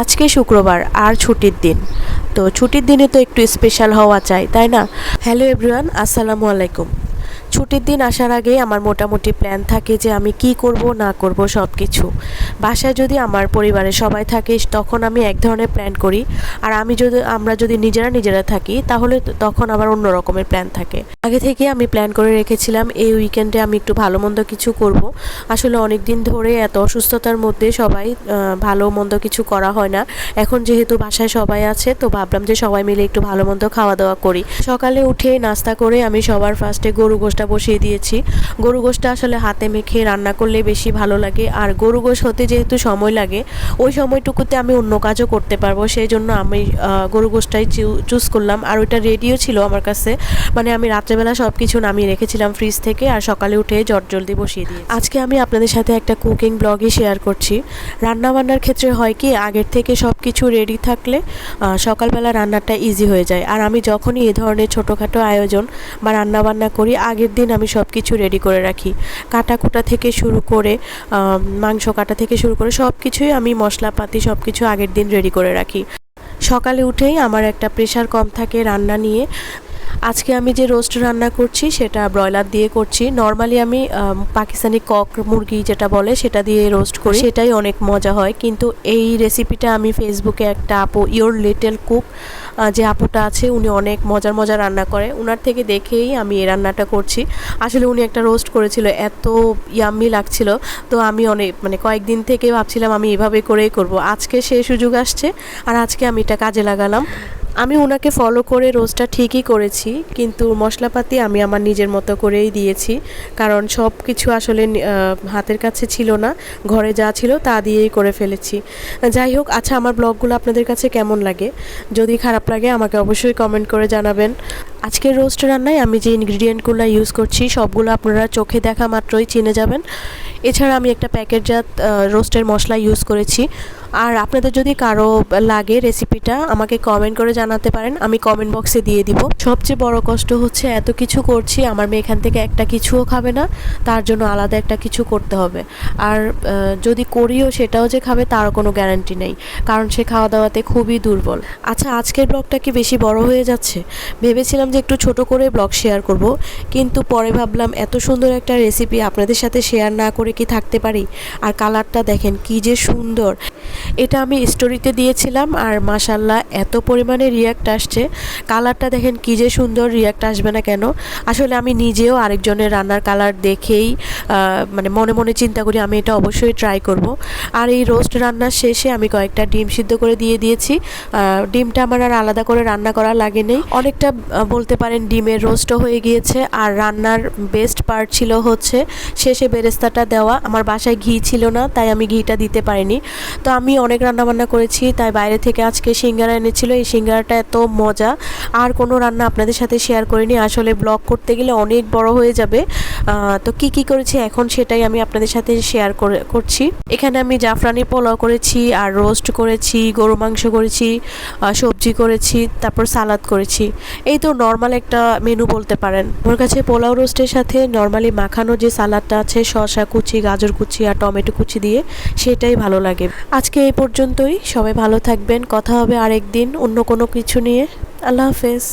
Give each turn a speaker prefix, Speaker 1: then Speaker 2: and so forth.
Speaker 1: আজকে শুক্রবার, আর ছুটির দিন। তো ছুটির দিনে তো একটু স্পেশাল হওয়া চাই, তাই না? হ্যালো এভরিওয়ান আসসালামু আলাইকুম। ছুটির দিন আসার আগে আমার মোটামুটি প্ল্যান থাকে যে আমি কি করব, না করব সব কিছু বাসায় যদি আমার পরিবারের সবাই থাকে, তখন আমি এক ধরনের প্ল্যান করি। আর আমি যদি, আমরা যদি নিজেরা নিজেরা থাকি, তাহলে তখন আবার অন্য রকমের প্ল্যান থাকে। আগে থেকে আমি প্ল্যান করে রেখেছিলাম, এই উইকেন্ডে আমি একটু ভালো মন্দ কিছু করব। আসলে অনেক দিন ধরে এত অসুস্থতার মধ্যে সবাই ভালো মন্দ কিছু করা হয় না। এখন যেহেতু বাসায় সবাই আছে, তো ভাবলাম যে সবাই মিলে একটু ভালো মন্দ খাওয়া দাওয়া করি। সকালে উঠে নাস্তা করে আমি সবার ফার্স্টে গরু গোশটা বসিয়ে দিয়েছি। গরু গোশটা আসলে হাতে মেখে রান্না করলে বেশি ভালো লাগে। আর গরু গোশ হতে যেহেতু সময় লাগে, ওই সময়টুকুতে আমি অন্য কাজও করতে পারব। সেই জন্য আমি গরু গোশটাই চুজ করলাম। আর ওইটা রেডিও ছিল আমার কাছে। মানে আমি রাত্রেবেলা সব কিছু নামিয়ে রেখেছিলাম ফ্রিজ থেকে আর সকালে উঠে জলদি বসিয়ে দিই আজকে আমি আপনাদের সাথে একটা কুকিং ব্লগই শেয়ার করছি। রান্নাবান্নার ক্ষেত্রে হয় কি, আগের থেকে সব কিছু রেডি থাকলে সকালবেলা রান্নাটা ইজি হয়ে যায়। আর আমি যখনই এ ধরনের ছোটোখাটো আয়োজন বা রান্নাবান্না করি, আগের দিন আমি সব কিছু রেডি করে রাখি। কাটা কুটা থেকে শুরু করে মাংস কাটা থেকে শুরু করে সব কিছুই আমি মশলাপাতি সব কিছু আগের দিন রেডি করে রাখি। সকালে উঠেই আমার একটা প্রেশার কম থাকে রান্না নিয়ে। আজকে আমি যে রোস্ট রান্না করছি, সেটা ব্রয়লার দিয়ে করছি। নর্মালি আমি পাকিস্তানি কক মুরগি যেটা বলে, সেটা দিয়ে রোস্ট করি। সেটাই অনেক মজা হয়। কিন্তু এই রেসিপিটা আমি ফেসবুকে একটা আপু ইয়োর লিটল কুক যে আপুটা আছে, উনি অনেক মজার মজার রান্না করে। ওনার থেকে দেখেই আমি এই রান্নাটা করছি। আসলে উনি একটা রোস্ট করেছিল, এত ইয়াম্মি লাগছিল। তো আমি অনেক মানে কয়েকদিন থেকে ভাবছিলাম আমি এভাবে করেই করব। আজকে সে সুযোগ আসছে, আর আজকে আমি এটা কাজে লাগালাম। আমি ওনাকে ফলো করে রোজটা ঠিকই করেছি, কিন্তু মশলাপাতি আমি আমার নিজের মতো করেই দিয়েছি, কারণ সব কিছু আসলে হাতের কাছে ছিল না, ঘরে যা ছিল তা দিয়েই করে ফেলেছি। যাই হোক আচ্ছা আমার ব্লগগুলো আপনাদের কাছে কেমন লাগে? যদি খারাপ লাগে, আমাকে অবশ্যই কমেন্ট করে জানাবেন। আজকের রোস্ট রান্নায় আমি যে ইনগ্রিডিয়েন্টগুলো ইউজ করছি, সবগুলো আপনারা চোখে দেখা মাত্রই চিনে যাবেন। এছাড়া আমি একটা প্যাকেটজাত রোস্টের মশলা ইউজ করেছি। আর আপনাদের যদি কারও লাগে রেসিপিটা আমাকে কমেন্ট করে জানাতে পারেন, আমি কমেন্ট বক্সে দিয়ে দিব। সবচেয়ে বড় কষ্ট হচ্ছে, এত কিছু করছি, আমার মেয়ে এখান থেকে একটা কিছুও খাবে না, তার জন্য আলাদা একটা কিছু করতে হবে। আর যদি করিও সেটাও যে খাবে, তারও কোনো গ্যারান্টি নেই, কারণ সে খাওয়া দাওয়াতে খুবই দুর্বল। আচ্ছা আজকের ব্লগটা কি বেশি বড় হয়ে যাচ্ছে? ভেবেছিলাম যে একটু ছোট করে ব্লগ শেয়ার করব, কিন্তু পরে ভাবলাম এত সুন্দর একটা রেসিপি আপনাদের সাথে শেয়ার না করে কি থাকতে পারি? আর কালারটা দেখেন, কি যে সুন্দর। এটা আমি স্টোরিতে দিয়েছিলাম আর মাসাল্লাহ এত পরিমাণে রিয়াক্ট আসছে। কালারটা দেখেন কি যে সুন্দর রিয়াক্ট আসবে না কেন? আসলে আমি নিজেও আরেকজনের রান্নার কালার দেখেই মানে মনে মনে চিন্তা করি আমি এটা অবশ্যই ট্রাই করব। আর এই রোস্ট রান্নার শেষে আমি কয়েকটা ডিম সিদ্ধ করে দিয়ে দিয়েছি। ডিমটা আমার আর আলাদা করে রান্না করা লাগে নেই। অনেকটা বলতে পারেন ডিমের রোস্টও হয়ে গিয়েছে। আর রান্নার বেস্ট পার্ট ছিল হচ্ছে, শেষে বেরেস্তাটা দেওয়া। আমার বাসায় ঘি ছিল না, তাই আমি ঘিটা দিতে পারিনি। তো আমি অনেক রান্না বান্না করেছি, তাই বাইরে থেকে আজকে সিঙ্গারা এনেছিল। এই সিঙ্গারাটা এত মজা। আর কোনো রান্না আপনাদের সাথে শেয়ার করিনি। আসলে ব্লগ করতে গেলে অনেক বড় হয়ে যাবে। তো কি কি করেছি এখন সেটাই আমি আপনাদের সাথে শেয়ার করে, করছি। এখানে আমি জাফরানি পোলাও করেছি, আর রোস্ট করেছি গরু মাংস করেছি সবজি করেছি, তারপর সালাদ করেছি। এই তো নর্মাল একটা মেনু বলতে পারেন। আমার কাছে পোলাও রোস্টের সাথে নর্মালি মাখানো যে সালাদটা আছে, শসা কুচি, গাজর কুচি, আর টমেটো কুচি দিয়ে, সেটাই ভালো লাগে। আজকে এই পর্যন্তই। সবাই ভালো থাকবেন। কথা হবে আরেকদিন অন্য কোনো কিছু নিয়ে। আল্লাহ হাফেজ।